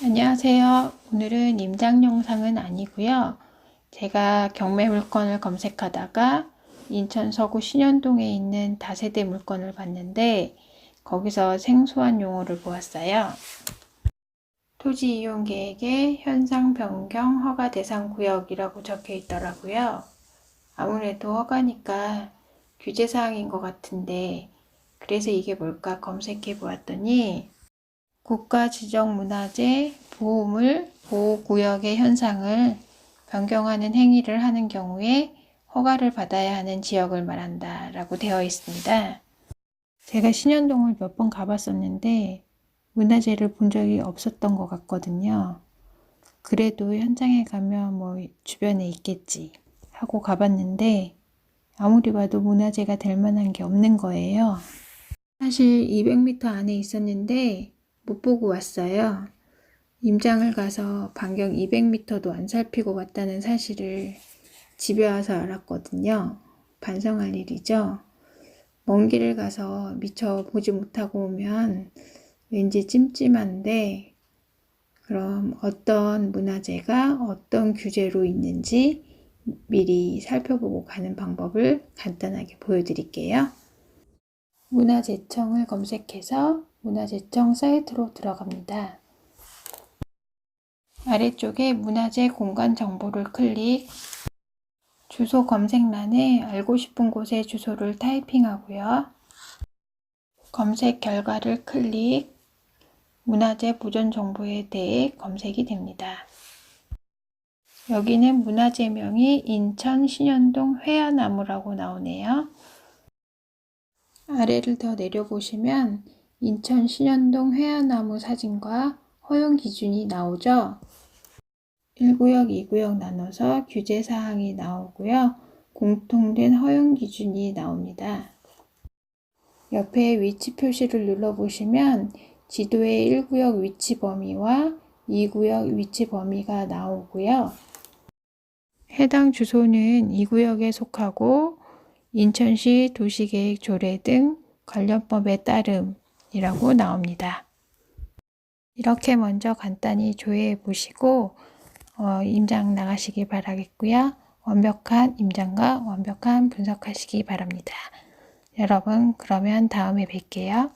안녕하세요. 오늘은 임장 영상은 아니고요. 제가 경매 물건을 검색하다가 인천 서구 신현동에 있는 다세대 물건을 봤는데 거기서 생소한 용어를 보았어요. 토지 이용 계획에 현상 변경 허가 대상 구역이라고 적혀 있더라고요. 아무래도 허가니까 규제 사항인 것 같은데 그래서 이게 뭘까 검색해 보았더니 국가 지정 문화재 보호물 보호구역의 현상을 변경하는 행위를 하는 경우에 허가를 받아야 하는 지역을 말한다 라고 되어 있습니다. 제가 신현동을 몇 번 가봤었는데 문화재를 본 적이 없었던 것 같거든요. 그래도 현장에 가면 뭐 주변에 있겠지 하고 가봤는데 아무리 봐도 문화재가 될 만한 게 없는 거예요. 사실 200m 안에 있었는데 못 보고 왔어요. 임장을 가서 반경 200m도 안 살피고 왔다는 사실을 집에 와서 알았거든요. 반성할 일이죠. 먼 길을 가서 미처 보지 못하고 오면 왠지 찜찜한데, 그럼 어떤 문화재가 어떤 규제로 있는지 미리 살펴보고 가는 방법을 간단하게 보여드릴게요. 문화재청을 검색해서 문화재청 사이트로 들어갑니다. 아래쪽에 문화재 공간 정보를 클릭, 주소 검색란에 알고 싶은 곳의 주소를 타이핑하고요. 검색 결과를 클릭, 문화재 보존 정보에 대해 검색이 됩니다. 여기는 문화재명이 인천 신현동 회화나무라고 나오네요. 아래를 더 내려보시면 인천 신현동 회화나무 사진과 허용 기준이 나오죠. 1구역, 2구역 나눠서 규제 사항이 나오고요. 공통된 허용 기준이 나옵니다. 옆에 위치 표시를 눌러보시면 지도의 1구역 위치 범위와 2구역 위치 범위가 나오고요. 해당 주소는 2구역에 속하고 인천시 도시계획 조례 등 관련법에 따름 이라고 나옵니다. 이렇게 먼저 간단히 조회해 보시고 어, 임장 나가시기 바라겠고요. 완벽한 임장과 완벽한 분석하시기 바랍니다. 여러분, 그러면 다음에 뵐게요.